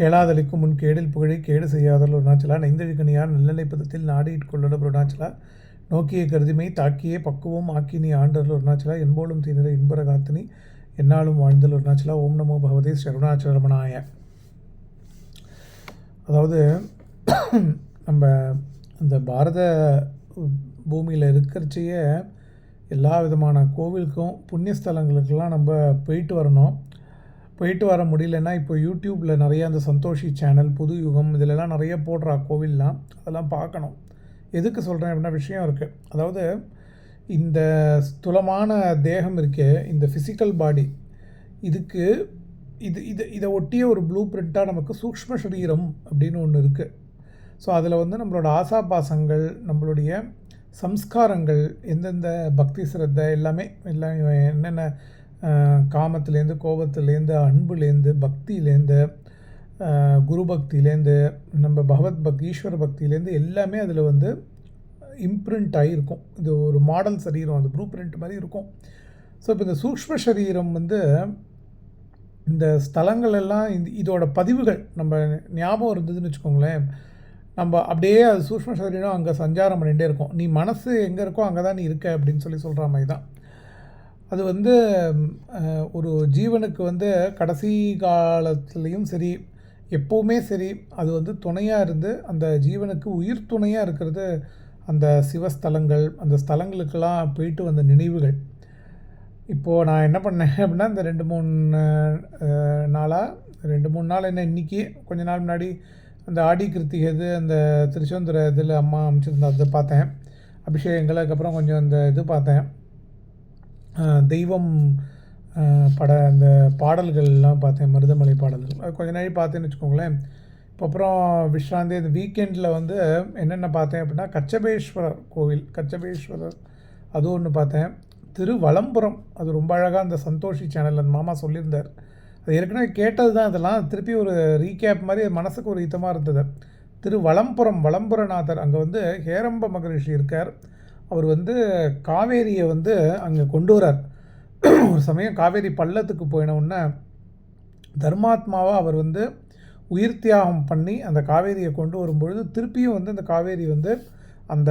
கேளாதலிக்கும் முன் கேடில் புகழை கேடு செய்யாதல் அருணாச்சலா நைந்தழிக்கணியார் நல்லநிலை பதத்தில் நாடியிற் கொள்ளட அருணாச்சலா நோக்கிய கருதிமை தாக்கியே பக்குவம் ஆக்கி நீ ஆண்டருள் அருணாச்சலா என்போலும் தீனிற இன்பர காத்தினி என்னாலும் வாழ்ந்தல் அருணாச்சலா ஓம் நமோ பகவதே சருணாச்சலமனாய அதாவது நம்ம இந்த பாரத பூமியில் இருக்கிறச்சியே எல்லா விதமான கோவிலுக்கும் புண்ணிய ஸ்தலங்களுக்கெல்லாம் நம்ம போயிட்டு வரணும். போயிட்டு வர முடியலன்னா இப்போ யூடியூப்பில் நிறைய அந்த சந்தோஷி சேனல் புது யுகம் இதிலெல்லாம் நிறைய போடுறா கோவில்லாம். அதெல்லாம் பார்க்கணும். எதுக்கு சொல்கிறேன் அப்படின்னா விஷயம் இருக்குது அதாவது இந்த ஸ்துலமான தேகம் இருக்கே இந்த ஃபிசிக்கல் பாடி இதுக்கு இது இது இதை ஒட்டிய ஒரு ப்ளூ பிரிண்ட்டாக நமக்கு சூக்ஷ்ம சரீரம் அப்படின்னு ஒன்று இருக்குது ஸோ அதில் வந்து நம்மளோட ஆசாபாசங்கள் நம்மளுடைய சம்ஸ்காரங்கள் எந்தெந்த பக்தி சிரத்தை எல்லாமே எல்லாம் என்னென்ன காமத்துலேருந்து கோபத்துலேருந்து அன்புலேருந்து பக்தியிலேருந்து குரு பக்தியிலேருந்து நம்ம பகவத் பக்தி ஈஸ்வர பக்தியிலேருந்து எல்லாமே அதில் வந்து இம்ப்ரிண்ட் ஆகியிருக்கும். இது ஒரு மாடல் சரீரம் அது ப்ளூ பிரிண்ட் மாதிரி இருக்கும். ஸோ இப்போ இந்த சூக்ஷ்ம சரீரம் வந்து இந்த ஸ்தலங்கள் எல்லாம் இந்த இதோட பதிவுகள் நம்ம ஞாபகம் இருந்ததுன்னு வச்சுக்கோங்களேன் நம்ம அப்படியே அது சூக்ம சரீரம் அங்கே சஞ்சாரம் பண்ணிகிட்டே இருக்கும். நீ மனசு எங்கே இருக்கோ அங்கே தான் நீ இருக்க அப்படின்னு சொல்லி சொல்கிற மாதிரி தான். அது வந்து ஒரு ஜீவனுக்கு வந்து கடைசி காலத்துலேயும் சரி எப்போவுமே சரி அது வந்து துணையாக இருந்து அந்த ஜீவனுக்கு உயிர் துணையாக இருக்கிறது அந்த சிவஸ்தலங்கள் அந்த ஸ்தலங்களுக்கெல்லாம் போயிட்டு வந்த நினைவுகள். இப்போது நான் என்ன பண்ணேன் அப்படின்னா இந்த ரெண்டு மூணு நாளாக ரெண்டு மூணு நாள் என்ன இன்றைக்கி கொஞ்ச நாள் முன்னாடி அந்த ஆடி கிருத்திகை இது அந்த திருச்செந்தூர இதில் அம்மா அமைச்சிருந்தா அதை பார்த்தேன். அபிஷேகங்கள் அதுக்கப்புறம் கொஞ்சம் அந்த இது பார்த்தேன். தெய்வம் பட அந்த பாடல்கள்லாம் பார்த்தேன் மருதமலை பாடல்கள். அது கொஞ்ச நாள் பார்த்தேன்னு வச்சுக்கோங்களேன். இப்போ அப்புறம் விஸ்ராந்தி இந்த வீக்கெண்டில் வந்து என்னென்ன பார்த்தேன் அப்படின்னா கச்சபேஸ்வரர் கோவில் கச்சபேஸ்வரர் அது ஒன்று பார்த்தேன். திருவலம்புரம் அது ரொம்ப அழகாக அந்த சந்தோஷி சேனல் அந்த மாமா சொல்லியிருந்தார். அது ஏற்கனவே கேட்டது தான் அதெல்லாம் திருப்பி ஒரு ரீகேப் மாதிரி மனசுக்கு ஒரு இதமாக இருந்தது. திரு வளம்புரநாதர் அங்கே வந்து ஹேரம்ப மகரிஷி இருக்கார். அவர் வந்து காவேரியை வந்து அங்கே கொண்டு வரார். ஒரு சமயம் காவேரி பள்ளத்துக்கு போயினவுடனே தர்மாத்மாவை தர்மாத்மாவாக அவர் வந்து உயிர் தியாகம் பண்ணி அந்த காவேரியை கொண்டு வரும்பொழுது திருப்பியும் வந்து அந்த காவேரி வந்து அந்த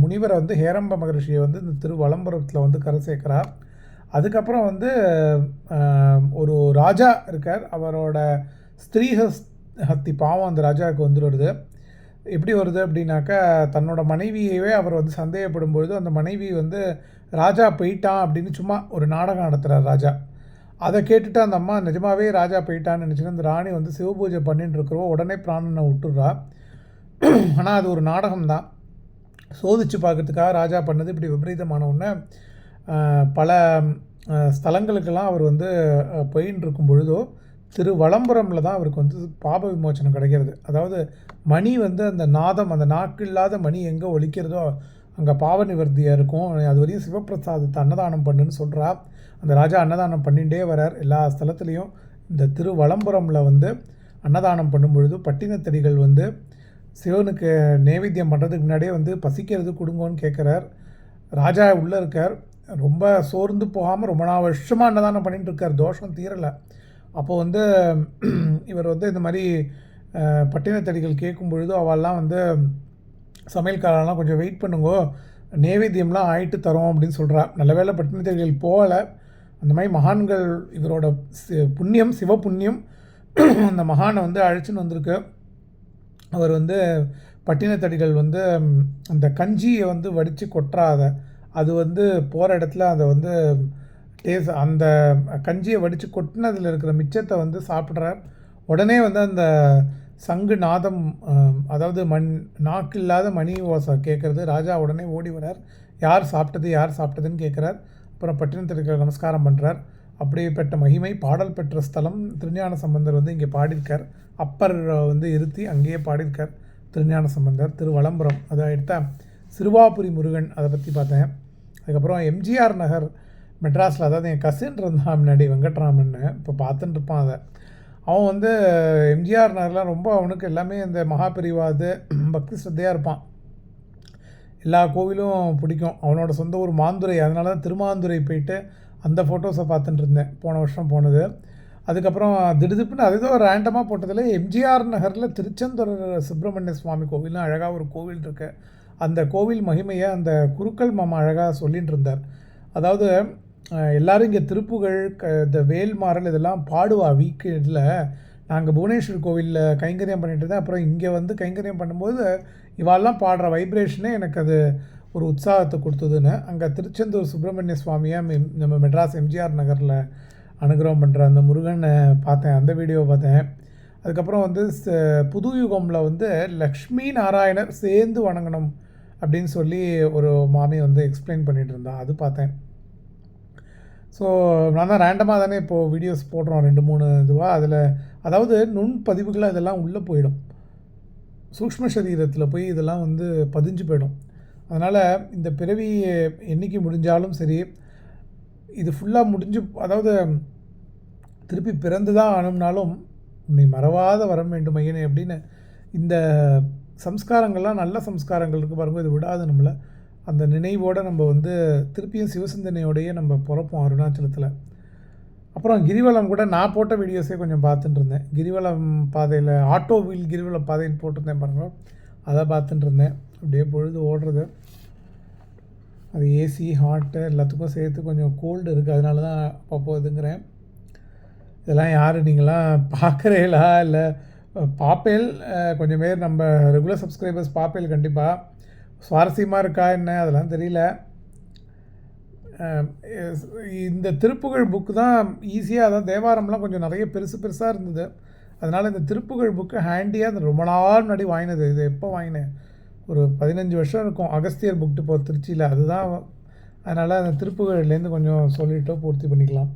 முனிவரை வந்து ஹேரம்ப மகரிஷியை வந்து இந்த திருவலம்புரத்தில் வந்து கரை சேர்க்கிறார். அதுக்கப்புறம் வந்து ஒரு ராஜா இருக்கார். அவரோட ஸ்திரீ ஹத்தி பாவம் அந்த ராஜாவுக்கு வந்துடுறது எப்படி வருது அப்படின்னாக்கா தன்னோட மனைவியவே அவர் வந்து சந்தேகப்படும் பொழுது அந்த மனைவி வந்து ராஜா போயிட்டான் அப்படின்னு சும்மா ஒரு நாடகம் நடத்துகிறார் ராஜா. அதை கேட்டுட்டு அந்த அம்மா நிஜமாவே ராஜா போயிட்டான்னு நினச்சிட்டு அந்த ராணி வந்து சிவபூஜை பண்ணிட்டு இருக்கிறவோ உடனே பிராணனை விட்டுடுறா. ஆனால் அது ஒரு நாடகம் தான். சோதிச்சு பார்க்கறதுக்காக ராஜா பண்ணது இப்படி விபரீதமான உடனே பல ஸ்தலங்களுக்கெல்லாம் அவர் வந்து போயின்னு இருக்கும் பொழுதோ திருவளம்புரமில் தான் அவருக்கு வந்து பாப விமோச்சனம் கிடைக்கிறது. அதாவது மணி வந்து அந்த நாதம் அந்த நாக்கு இல்லாத மணி எங்கே ஒழிக்கிறதோ அங்கே பாவ நிவர்த்தியாக இருக்கும். அது வரையும் சிவபிரசாதத்தை அன்னதானம் பண்ணுன்னு சொல்கிறா அந்த ராஜா அன்னதானம் பண்ணிகிட்டே வரார் எல்லா ஸ்தலத்துலேயும். இந்த திருவளம்புரமில் வந்து அன்னதானம் பண்ணும்பொழுது பட்டினத்தடிகள் வந்து சிவனுக்கு நைவேத்தியம் பண்ணுறதுக்கு முன்னாடியே வந்து பசிக்கிறது கொடுங்கோன்னு கேட்குறார் ராஜா உள்ளே இருக்கார். ரொம்ப சோர்ந்து போகாமல் ரொம்ப நாள் வருஷமாக அன்னதானம் பண்ணிகிட்டு இருக்கார். தோஷம் தீரலை. அப்போது வந்து இவர் வந்து இந்த மாதிரி பட்டினத்தடிகள் கேட்கும் பொழுது அவெல்லாம் வந்து சமையல்காரெல்லாம் கொஞ்சம் வெயிட் பண்ணுங்கோ நேவேத்தியம்லாம் ஆயிட்டு தரோம் அப்படின்னு சொல்கிறா நல்ல வேளை பட்டினத்தடிகள் போகலை. அந்த மாதிரி மகான்கள் இவரோட சி- புண்ணியம் சிவ புண்ணியம் அந்த மகானை வந்து அழைச்சின்னு வந்திருக்கு. அவர் வந்து பட்டினத்தடிகள் வந்து அந்த கஞ்சியை வந்து வடித்து கொட்டுறாத அது. வந்து போகிற இடத்துல அதை வந்து டேஸ் அந்த கஞ்சியை வடித்து கொட்டினதில் இருக்கிற மிச்சத்தை வந்து சாப்பிட்றார் உடனே வந்து அந்த சங்கு நாதம் அதாவது மண் நாக்கு இல்லாத மணி ஓசை கேட்குறது ராஜா உடனே ஓடி வரார். யார் சாப்பிட்டது யார் சாப்பிட்டதுன்னு கேட்குறார் அப்புறம் பட்டினத்திற்கு நமஸ்காரம் பண்ணுறார் அப்படிப்பட்ட மகிமை பாடல் பெற்ற ஸ்தலம் திருஞான சம்பந்தர் வந்து இங்கே பாடியிருக்கார். அப்பர் வந்து இருத்தி அங்கேயே பாடியிருக்கார். திருஞான சம்பந்தர் திருவலம்புரம். அதை எடுத்தால் சிறுவாபுரி முருகன் அதை பற்றி பார்த்தேன். அதுக்கப்புறம் எம்ஜிஆர் நகர் மெட்ராஸில் அதாவது என் கசின் இருந்தான் முன்னாடி வெங்கட்ராமன் இப்போ பார்த்துட்டு இருப்பான் அதை. அவன் வந்து எம்ஜிஆர் நகர்லாம் ரொம்ப அவனுக்கு எல்லாமே இந்த மகாபிரிவாது பக்தி ஸ்ரத்தையாக இருப்பான். எல்லா கோவிலும் பிடிக்கும். அவனோட சொந்த ஊர் மாந்துரை அதனால தான் திருமாந்துரை போயிட்டு அந்த ஃபோட்டோஸை பார்த்துட்டு இருந்தேன் போன வருஷம் போனது. அதுக்கப்புறம் திடுதிப்புன்னு அது ஏதோ ரேண்டமாக போட்டதில் எம்ஜிஆர் நகரில் திருச்செந்தூர் சுப்பிரமணிய சுவாமி கோவில்னு அழகாக ஒரு கோவில் இருக்குது அந்த கோவில் மகிமையை அந்த குருக்கள் மாமா அழகாக சொல்லிகிட்டு இருந்தார் அதாவது எல்லாரும் இங்கே திருப்புகழ் க இந்த வேல்மாறல் இதெல்லாம் பாடுவா வீக்கெண்டில். நாங்கள் புவனேஸ்வர் கோவிலில் கைங்கரியம் பண்ணிட்டு இருந்தேன். அப்புறம் இங்கே வந்து கைங்கரியம் பண்ணும்போது இவாளெல்லாம் பாடுற வைப்ரேஷனே எனக்கு அது ஒரு உற்சாகத்தை கொடுத்ததுன்னு. அங்கே திருச்செந்தூர் சுப்பிரமணிய சுவாமியை மெ- நம்ம மெட்ராஸ் எம்ஜிஆர் நகரில் அனுகிரகம் பண்ணுற அந்த முருகனை பார்த்தேன். அந்த வீடியோவை பார்த்தேன். அதுக்கப்புறம் வந்து ச- புது யுகமில் வந்து லக்ஷ்மி நாராயணர் சேர்ந்து வணங்கணும் அப்படின்னு சொல்லி ஒரு மாமி வந்து எக்ஸ்பிளைன் பண்ணிகிட்டு இருந்தான். அது பார்த்தேன். ஸோ நான் தான் ரேண்டமாக தானே இப்போது வீடியோஸ் போடுறோம் ரெண்டு மூணு இதுவாக அதில் அதாவது நுண் இதெல்லாம் உள்ளே போயிடும். சூக்ஷ்ம சரீரத்தில் போய் இதெல்லாம் வந்து பதிஞ்சு போயிடும். அதனால் இந்த பிறவி என்றைக்கு முடிஞ்சாலும் சரி இது ஃபுல்லாக முடிஞ்சு அதாவது திருப்பி பிறந்து தான் ஆனும்னாலும் உன்னை மறவாத வரம் வேண்டும் ஐயனே அப்படின்னு இந்த சம்ஸ்காரங்கள்லாம் நல்ல சம்ஸ்காரங்கள் இருக்குது பாருங்கள் இது விடாது நம்மளை. அந்த நினைவோடு நம்ம வந்து திருப்பியும் சிவசிந்தனையோடையே நம்ம பிறப்போம் அருணாச்சலத்தில். அப்புறம் கிரிவலம் கூட நான் போட்ட வீடியோஸே கொஞ்சம் பார்த்துட்டு இருந்தேன். கிரிவலம் பாதையில் ஆட்டோ வீல் கிரிவல பாதைன்னு போட்டிருந்தேன் பாருங்க. அதை பார்த்துட்டு இருந்தேன். அப்படியே பொழுது ஓடுறது. அது ஏசி ஹாட்டு எல்லாத்துக்கும் சேர்த்து கொஞ்சம் கோல்டு இருக்குது அதனால தான் அப்பப்போ இதுங்கிறேன் இதெல்லாம் யார் நீங்களாம் பார்க்குறீங்களா? இல்லை பாப்பேல் கொஞ்சம் பேர் நம்ம ரெகுலர் சப்ஸ்கிரைபர்ஸ் பாப்பேல் கண்டிப்பாக சுவாரஸ்யமாக இருக்கா என்ன? அதெல்லாம் தெரியல. இந்த திருப்புகழ் புக்கு தான் ஈஸியாக அதான் தேவாரம்லாம் கொஞ்சம் நிறைய பெருசு பெருசாக இருந்தது. அதனால் இந்த திருப்புகழ் புக்கு ஹேண்டியாக அது ரொம்ப நாள் முன்னாடி வாங்கினது. இது எப்போ வாங்கினேன்? ஒரு பதினஞ்சு வருஷம் இருக்கும். அகஸ்தியர் புக் இப்போ திருச்சியில். அதுதான் அதனால் அந்த திருப்புகழ்லேருந்து கொஞ்சம் சொல்லிட்டோ பூர்த்தி பண்ணிக்கலாம்.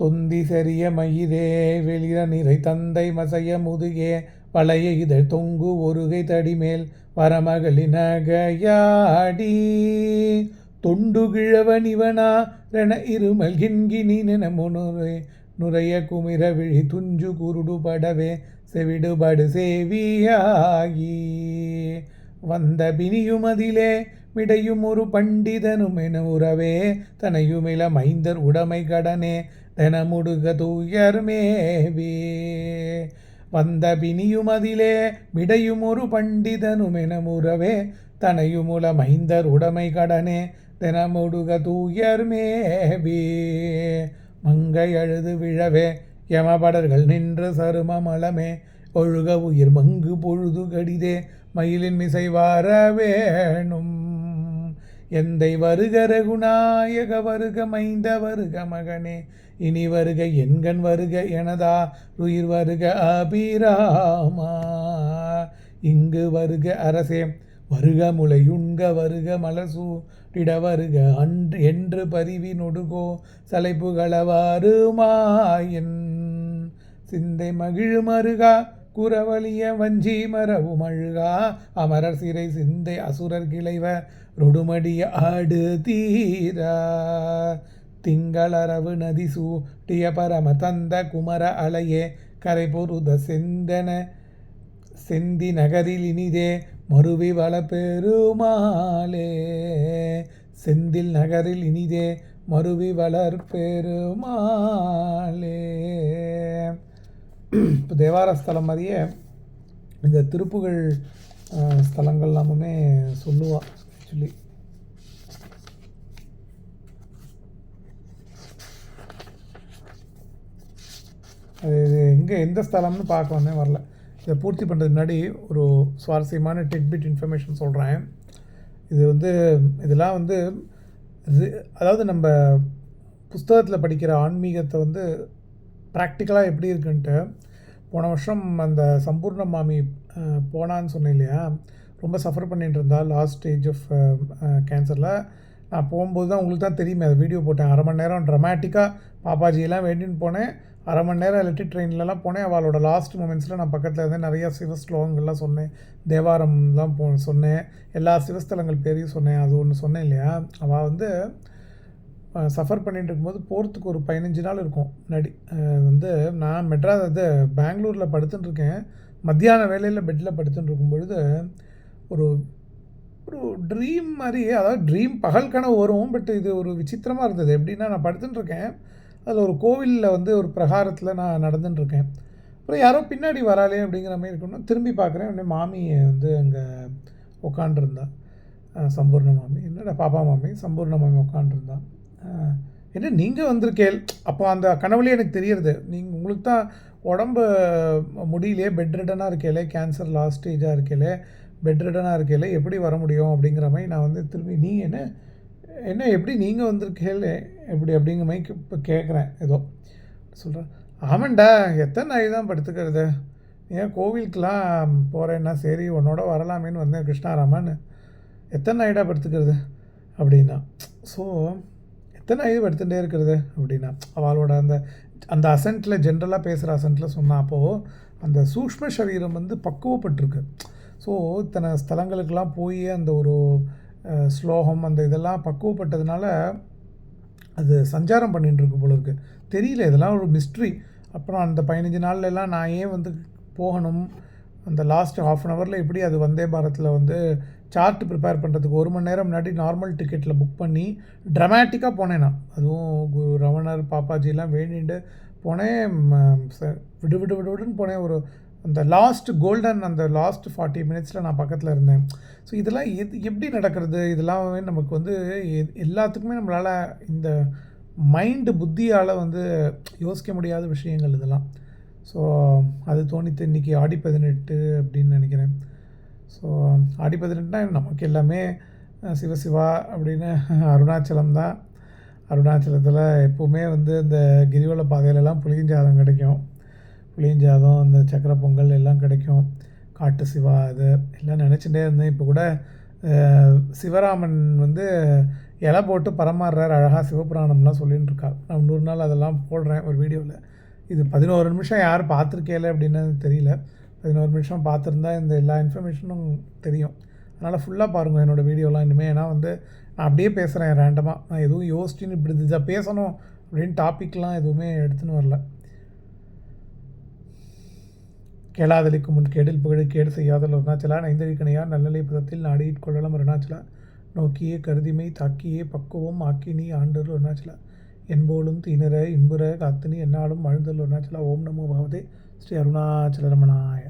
தொந்தி சரிய மயிரே வெளிர நிறை தந்தை மசைய முதுகே பழைய இதழ் தொங்கு ஒருகை தடிமேல் வரமகளி நகையாடி தொண்டு கிழவன் இவனா ரென இருமல் கிண்கினி நென முனுரை நுரைய குமிர விழி துஞ்சு குருடு படவே செவிடுபடு சேவியாகி. வந்த பிணியுமதிலே விடையும் ஒரு பண்டிதனும் என உறவே தனையுமில மைந்தர் உடைமை கடனே தனமுடுக தூயர் மேவே. வந்த பிணியுமதிலே விடையுமொரு ஒரு தனையுமுல மைந்தர் உடைமை கடனே தினமுடுக தூயர் மேவே மங்கை அழுது விழவே யமபடர்கள் நின்று சரும மலமே ஒழுக உயிர் மங்கு பொழுது கடிதே மயிலின் மிசை வார வேணும். எந்தை வருக ரகுநாயக வருக மைந்த வருக மகனே இனி வருக எண்கண் வருக எனதா உயிர் வருக அபிராமா. இங்கு வருக அரசே வருக முளையுண்க வருக மலசூடிட வருக அன்று என்று பரிவி நொடுகோ சலைப்புகளவாறு மாயன் சிந்தை மகிழும் அருகா குரவலிய வஞ்சி மரவு மழுகா அமரர் சிறை சிந்தை அசுரர் கிளைவ ரொடுமடிய ஆடு தீரா. திங்களரவு நதி சூட்டிய பரம தந்த குமர அலையே கரைபொருத செந்தன செந்தி நகரில் இனிதே மறுவி வள பெருமாளே செந்தில் நகரில் இனிதே மறுவி வளர் பெருமாளே இப்போ தேவார ஸ்தலம் மாதிரியே இந்த திருப்புகழ் ஸ்தலங்கள் எல்லாமுமே சொல்லுவாள் ஆக்சுவலி அது இது எங்கே எந்த ஸ்தலம்னு பார்க்க வந்தேன் வரல. இதை பூர்த்தி பண்ணுறதுக்கு முன்னாடி ஒரு சுவாரஸ்யமான டெட்பிட் இன்ஃபர்மேஷன் சொல்கிறேன் இது வந்து இதெல்லாம் வந்து ரி- அதாவது நம்ம புஸ்தகத்தில் படிக்கிற ஆன்மீகத்தை வந்து ப்ராக்டிக்கலாக எப்படி இருக்குன்ட்டு போன வருஷம் அந்த சம்பூர்ண மாமி போனான்னு சொன்னேன் இல்லையா? ரொம்ப சஃபர் பண்ணிகிட்டு இருந்தா லாஸ்ட் ஸ்டேஜ் ஆஃப் கேன்சரில் நான் போகும்போது தான் உங்களுக்கு தான் தெரியுமே அது வீடியோ போட்டேன். அரை மணி நேரம் ட்ரமாட்டிக்காக பாப்பாஜியெல்லாம் வேண்டின்னு போனேன். அரை மணி நேரம் எலக்ட்ரிக் ட்ரெயின்லலாம் போனேன். அவளோட லாஸ்ட் மூமெண்ட்ஸில் நான் பக்கத்தில் இருந்து நிறையா சிவ ஸ்லோகங்கள்லாம் சொன்னேன். தேவாரம்லாம் போ சொன்னேன். எல்லா சிவஸ்தலங்கள் பேரையும் சொன்னேன். அது ஒன்று சொன்னேன் இல்லையா? அவள் வந்து சஃபர் பண்ணிட்டு இருக்கும்போது போகிறதுக்கு ஒரு பதினஞ்சு நாள் இருக்கும். முன்னாடி. வந்து நான் மெட்ராஸ் இது பெங்களூரில் படுத்துட்டு இருக்கேன். மத்தியான வேலையில் பெட்டில் படுத்துட்டு இருக்கும் பொழுது ஒரு ஒரு ட்ரீம் மாதிரி அதாவது ட்ரீம் பகல் கனவு வரும் பட் இது ஒரு விசித்திரமாக இருந்தது. எப்படின்னா நான் படுத்துட்டு இருக்கேன். அதில் ஒரு கோவிலில் வந்து ஒரு பிரகாரத்தில் நான் நடந்துட்டுருக்கேன். அப்புறம் யாரோ பின்னாடி வராளே அப்படிங்கிற மாதிரி இருக்கணும் திரும்பி பார்க்குறேன். உடனே மாமி வந்து அங்கே உட்காண்டிருந்தா சம்பூர்ண மாமி. என்னடா பாப்பா மாமி? சம்பூர்ண மாமி உட்காண்டிருந்தா என்ன நீங்கள் வந்திருக்கேள் அப்போ அந்த கனவுலேயே எனக்கு தெரியறது. நீங்கள் உங்களுக்கு தான் உடம்பு முடியலையே பெட் ரிட்டனாக இருக்கேலே கேன்சர் லாஸ்ட் ஸ்டேஜாக இருக்கேலே பெட் ரிட்டனாக இருக்கேலே எப்படி வர முடியும் அப்படிங்கிற மாதிரி நான் வந்து திரும்பி நீங்கள் என்ன என்ன எப்படி நீங்கள் வந்திருக்கீங்களே எப்படி அப்படிங்கிற மாதிரி இப்போ கேட்குறேன் ஏதோ சொல்கிறேன் ஆமாண்டா எத்தனை நாய் தான் படுத்துக்கிறது? ஏன் கோவிலுக்கெலாம் போகிறேன்னா சரி உன்னோட வரலாமேன்னு வந்தேன் கிருஷ்ணாராமன் எத்தனை நாயிடா படுத்துக்கிறது? அப்படின்னா ஸோ எத்தனை நாய் படுத்துகிட்டே இருக்கிறது? அப்படின்னா அவளோட அந்த அந்த அசென்ட்டில் ஜென்ரலாக பேசுகிற அசென்ட்டில் சொன்னால் அப்போது அந்த சூக்ஷ்ம சரீரம் வந்து பக்குவப்பட்டிருக்கு. ஸோ இத்தனை ஸ்தலங்களுக்கெல்லாம் போய் அந்த ஒரு ஸ்லோகம் அந்த இதெல்லாம் பக்குவப்பட்டதுனால அது சஞ்சாரம் பண்ணிட்டுருக்கு போல இருக்குது தெரியல இதெல்லாம் ஒரு மிஸ்ட்ரி அப்புறம் அந்த பதினஞ்சு நாள்லலாம் நான் ஏன் வந்து போகணும்? அந்த லாஸ்ட் ஹாஃப் அன் ஹவரில் எப்படி அது வந்தே பாரத்தில் வந்து சார்ட் ப்ரிப்பேர் பண்ணுறதுக்கு ஒரு மணி நேரம் முன்னாடி நார்மல் டிக்கெட்டில் புக் பண்ணி ட்ரமேட்டிக்காக போனேன் நான். அதுவும் கு- ரமணர் பாப்பாஜிலாம் வேண்டிட்டு போனேன் விடு விடு விடு விடுன்னு போனேன். ஒரு அந்த லாஸ்ட் கோல்டன் அந்த லாஸ்ட் ஃபார்ட்டி மினிட்ஸில் நான் பக்கத்தில் இருந்தேன். ஸோ இதெல்லாம் எது எப்படி நடக்கிறது? இதெல்லாம் நமக்கு வந்து எ- எல்லாத்துக்குமே நம்மளால் இந்த மைண்டு புத்தியால் வந்து யோசிக்க முடியாத விஷயங்கள் இதெல்லாம். ஸோ அது தோணித்து இன்றைக்கி ஆடி பதினெட்டு அப்படின்னு நினைக்கிறேன். ஸோ ஆடி பதினெட்டுனா நமக்கு எல்லாமே சிவசிவா அப்படின்னு அருணாச்சலம் தான். அருணாச்சலத்தில் எப்போவுமே வந்து இந்த கிரிவல பாதையிலலாம் புளியஞ்சாதம் கிடைக்கும். புளியஞ்சாதம் இந்த சக்கரை பொங்கல் எல்லாம் கிடைக்கும். காட்டு சிவா அது எல்லாம் நினச்சிட்டே இருந்தேன். இப்போ கூட சிவராமன் வந்து இலை போட்டு பரமாறுறார். அழகாக சிவபுராணம்லாம் சொல்லின்னு இருக்கா நான் நூறு நாள் அதெல்லாம் போடுறேன் ஒரு வீடியோவில் இது பதினோரு நிமிஷம் யார் பார்த்துருக்கேல அப்படின்னு தெரியல. பதினோரு நிமிஷம் பார்த்துருந்தா இந்த எல்லா இன்ஃபர்மேஷனும் தெரியும். அதனால் ஃபுல்லாக பாருங்கள் என்னோடய வீடியோலாம். இனிமேல் ஏன்னா வந்து நான் அப்படியே பேசுகிறேன் ரேண்டமாக நான் எதுவும் யோசிச்சுன்னு இப்படி இதை பேசணும் அப்படின்னு டாப்பிக்லாம் எதுவுமே எடுத்துன்னு வரல. கேளாதலிக்கு முன் கேடில் புகழ் கேடு செய்யாதல் அருணாச்சலா நைந்தழிக்கணையார் நல்லலை பதத்தில் நாடியிற் கொள்ளலாம் அருணாச்சலா. நோக்கியே கருதிமை தாக்கியே பக்குவம் ஆக்கினி ஆண்டல் அருணாச்சலா. என்போலும் தீனர இன்புற காத்தினி என்னாலும் வாழ்ந்தல் அருணாச்சலா. ஓம் நமோ பகவதே ஸ்ரீ அருணாச்சல ரமணாய